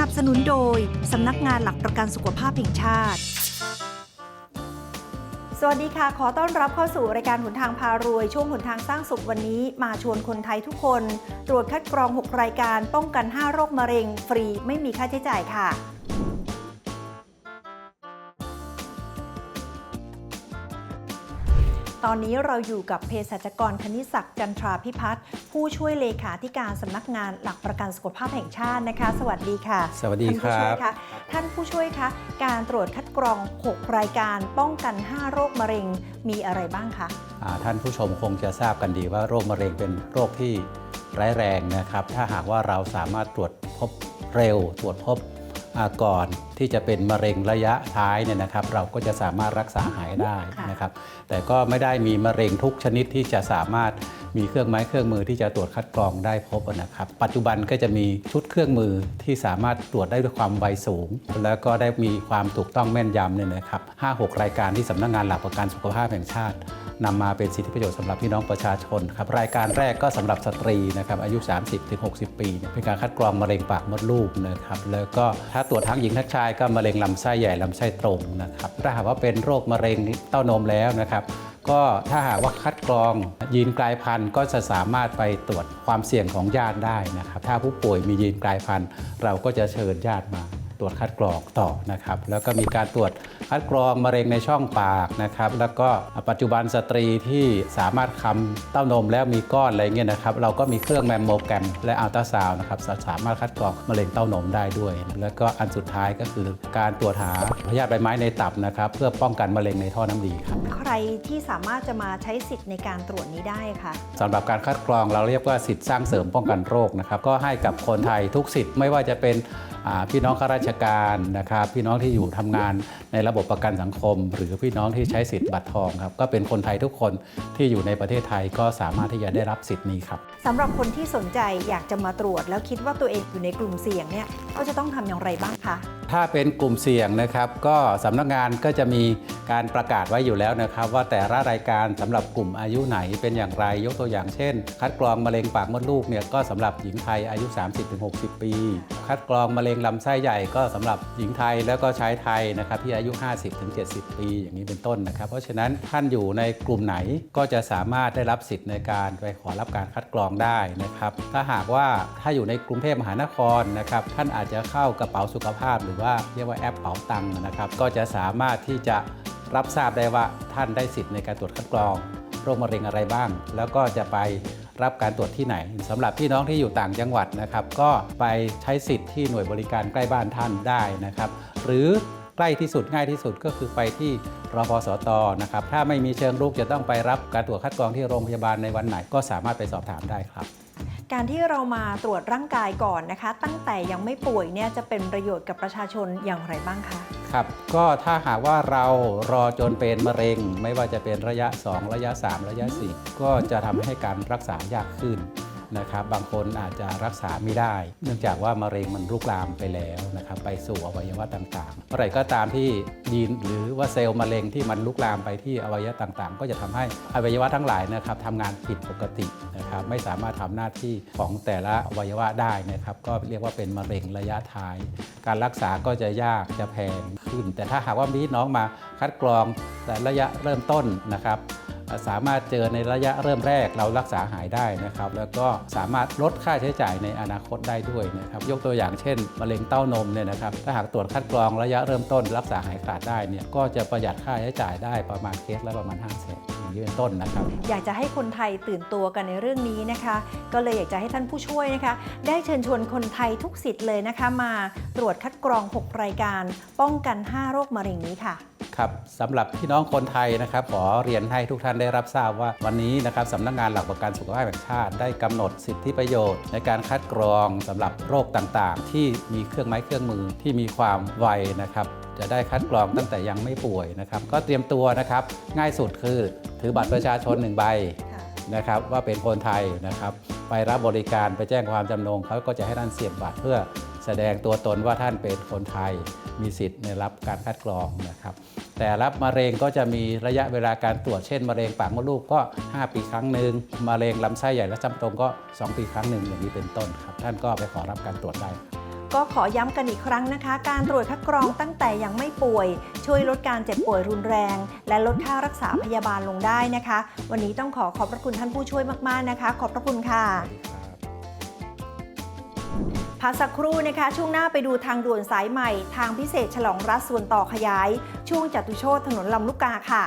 นับสนุนโดย สำนักงานหลักประกันสุขภาพแห่งชาติ สวัสดีค่ะ ขอต้อนรับเข้าสู่รายการหนทางพารวย ช่วงหนทางสร้างสุขวันนี้ มาชวนคนไทยทุกคน ตรวจคัดกรอง 6 รายการป้องกัน 5 โรคมะเร็ง ฟรีไม่มีค่าใช้จ่ายค่ะ ตอนนี้เราอยู่กับเภสัชกรคณิตศักดิ์จันทราพิพัฒน์ผู้ช่วยเลขาธิการสำนักงานหลักประกันสุขภาพแห่งชาตินะคะ สวัสดีค่ะสวัสดีท่านผู้ช่วยครับคะท่านผู้ช่วยคะการตรวจคัดกรอง 6 รายการป้องกัน 5 โรคมะเร็งมีอะไรบ้างคะอ่าท่านผู้ชมคงจะทราบกันดีว่าโรคมะเร็งเป็นโรคที่ร้ายแรงนะครับ ถ้าหากว่าเราสามารถตรวจพบเร็ว ตรวจพบอ่าก่อน ที่จะเป็นมะเร็งระยะท้ายเนี่ยนะครับ เราก็จะสามารถรักษาหายได้นะครับ แต่ก็ไม่ได้มีมะเร็งทุกชนิดที่จะสามารถมีเครื่องไม้เครื่องมือที่จะตรวจคัดกรองได้พบนะครับ ปัจจุบันก็จะมีชุดเครื่องมือที่สามารถตรวจได้ด้วยความไวสูง แล้วก็ได้มีความถูกต้องแม่นยำเนี่ยนะครับ5-6รายการที่สำนักงานหลักประกันสุขภาพแห่งชาตินำมาเป็นสิทธิประโยชน์สำหรับพี่น้องประชาชนครับรายการแรกก็สำหรับสตรีนะครับอายุ 30-60 ปีเนี่ยเป็นการคัดกรองมะเร็งปากมดลูกนะครับแล้วก็ถ้าตรวจทั้งหญิงทั้งชายก็มะเร็งลำไส้ใหญ่ลำไส้ตรงนะครับถ้าหากว่าเป็นโรคมะเร็งเต้านมแล้วนะครับ ก็ถ้าหากว่าคัดกรองยีนกลายพันธุ์ก็จะสามารถไปตรวจความเสี่ยงของญาติได้นะครับ ถ้าผู้ป่วยมียีนกลายพันธุ์ เราก็จะเชิญญาติมา ตรวจคัดกรองต่อนะครับแล้วก็มีการตรวจคัดกรองมะเร็งในช่องปากนะครับแล้วก็ปัจจุบันสตรีที่สามารถคำเต้านมแล้วมีก้อนอะไรเงี้ยนะครับเราก็มีเครื่องแมมโมแกรมและอัลตราซาวน์นะครับสามารถคัดกรองมะเร็งเต้านมได้ด้วย แล้วก็อันสุดท้ายก็คือการตรวจหาพยาธิใบไม้ในตับนะครับเพื่อป้องกันมะเร็งในท่อน้ำดีครับใครที่สามารถจะมาใช้สิทธิ์ในการตรวจนี้ได้คะสำหรับการคัดกรองเราเรียกว่าสิทธิ์สร้างเสริมป้องกันโรคนะครับก็ให้กับคนไทยทุกสิทธิ์ไม่ว่าจะเป็นอ่าพี่น้องข้าราชการนะครับ พี่น้องที่อยู่ทำงานในระบบประกันสังคม หรือพี่น้องที่ใช้สิทธิ์บัตรทองครับก็เป็นคนไทยทุกคนที่อยู่ในประเทศไทยก็สามารถที่จะได้รับสิทธิ์นี้ครับสำหรับคนที่สนใจอยากจะมาตรวจ แล้วคิดว่าตัวเองอยู่ในกลุ่มเสี่ยงเนี่ยเขาจะต้องทำอย่างไรบ้างคะ ถ้าเป็นกลุ่มเสี่ยงนะครับก็สำนักงานก็จะมีการประกาศไว้อยู่แล้วนะครับ ว่าแต่ละรายการสำหรับกลุ่มอายุไหนเป็นอย่างไรยกตัวอย่างเช่น คัดกรองมะเร็งปากมดลูกเนี่ยก็สำหรับหญิงไทยอายุ 30-60 ปี คัดกรองมะเร็งลำไส้ใหญ่ก็สำหรับหญิงไทยแล้วก็ชายไทยนะครับที่อายุ 50-70 ปี อย่างนี้เป็นต้นนะครับ เพราะฉะนั้นท่านอยู่ในกลุ่มไหนก็จะสามารถได้รับสิทธิ์ในการไปขอรับการคัดกรองได้นะครับ ถ้าหากว่าถ้าอยู่ในกรุงเทพมหานครนะครับท่านอาจจะเข้ากระเป๋าสุขภาพหรือว่าเรียกว่าแอปเป๋าตังค์นะครับ ก็จะสามารถที่จะรับทราบได้ว่าท่านได้สิทธิ์ในการตรวจคัดกรอง โรคมะเร็งอะไรบ้าง แล้วก็จะไปรับการตรวจที่ไหนสำหรับพี่น้องที่อยู่ต่างจังหวัดนะครับ ก็ไปใช้สิทธิ์ที่หน่วยบริการใกล้บ้านท่านได้นะครับ หรือใกล้ที่สุดง่ายที่สุดก็คือไปที่รพสตนะครับถ้าไม่มีเชิงรุกจะต้องไปรับการตรวจคัดกรองที่โรงพยาบาลในวันไหน ก็สามารถไปสอบถามได้ครับ การที่เรามาตรวจร่างกายก่อนนะคะ ตั้งแต่ยังไม่ป่วยเนี่ยจะเป็นประโยชน์กับประชาชนอย่างไรบ้างคะครับก็ถ้าหากว่าเรารอจนเป็นมะเร็ง ไม่ว่าจะเป็นระยะ 2 ระยะ 3 ระยะ 4 ก็จะทำให้การรักษายากขึ้น นะครับบางคนอาจจะรักษาไม่ได้ เนื่องจากว่ามะเร็งมันลุกลามไปแล้วนะครับไปสู่อวัยวะต่างๆเมื่อไหร่ก็ตามที่ยีนหรือว่าเซลล์มะเร็งที่มันลุกลามไปที่อวัยวะต่างๆ ก็จะทำให้อวัยวะทั้งหลายนะครับทำงานผิดปกตินะครับไม่สามารถทำหน้าที่ของแต่ละอวัยวะได้นะครับก็เรียกว่าเป็นมะเร็งระยะท้าย การรักษาก็จะยากจะแพงขึ้น แต่ถ้าหากว่ามีน้องมาคัดกรองแต่ระยะเริ่มต้นนะครับ สามารถเจอในระยะเริ่มแรกเรารักษาหายได้นะครับแล้วก็สามารถลดค่าใช้จ่ายในอนาคตได้ด้วยนะครับยกตัวอย่างเช่น มะเร็งเต้านมเนี่ยนะครับถ้าหากตรวจคัดกรองระยะเริ่มต้น รักษาหายขาดได้เนี่ยก็จะประหยัดค่าใช้จ่ายได้ประมาณเคสละประมาณ5 0 0 0 0นอย่างนี้เป็นต้นนะครับ อยากจะให้คนไทยตื่นตัวกันในเรื่องนี้นะคะ ก็เลยอยากจะให้ท่านผู้ช่วยนะคะ ได้เชิญชวนคนไทยทุกสิทธิ์เลยนะคะ มาตรวจคัดกรอง 6 รายการ ป้องกัน 5 โรคมะเร็งนี้ค่ะ ครับสำหรับพี่น้องคนไทยนะครับขอเรียนให้ทุกท่านได้รับทราบว่าวันนี้นะครับสำนักงานหลักประกันสุขภาพแห่งชาติ ได้กำหนดสิทธิประโยชน์ ในการคัดกรองสำหรับโรคต่างๆ ที่มีเครื่องไม้เครื่องมือที่มีความไวนะครับจะได้คัดกรองตั้งแต่ยังไม่ป่วยนะครับ ก็เตรียมตัวนะครับ ง่ายสุดคือถือบัตรประชาชนหนึ่งใบนะครับว่าเป็นคนไทยนะครับ ไปรับบริการไปแจ้งความจำนงเขาก็จะให้ท่านเสียบบัตรเพื่อแสดงตัวตนว่าท่านเป็นคนไทยมีสิทธิ์ในรับการคัดกรองนะครับ แต่รับมะเร็งก็จะมีระยะเวลาการตรวจเช่นมะเร็งปากมดลูกก็ 5 ปีครั้งหนึ่งมะเร็งลำไส้ใหญ่และจำตรงก็ 2 ปีครั้งหนึ่งอย่างนี้เป็นต้นครับ ท่านก็ไปขอรับการตรวจได้ ก็ขอย้ำกันอีกครั้งนะคะ การตรวจคัดกรองตั้งแต่ยังไม่ป่วย ช่วยลดการเจ็บป่วยรุนแรง และลดค่ารักษาพยาบาลลงได้นะคะ วันนี้ต้องขอขอบพระคุณท่านผู้ช่วยมากๆนะคะ ขอบพระคุณค่ะ พักสักครู่นะคะ ช่วงหน้าไปดูทางด่วนสายใหม่ ทางพิเศษฉลองรัฐส่วนต่อขยาย ช่วงจตุโชตถนนลำลูกกาค่ะ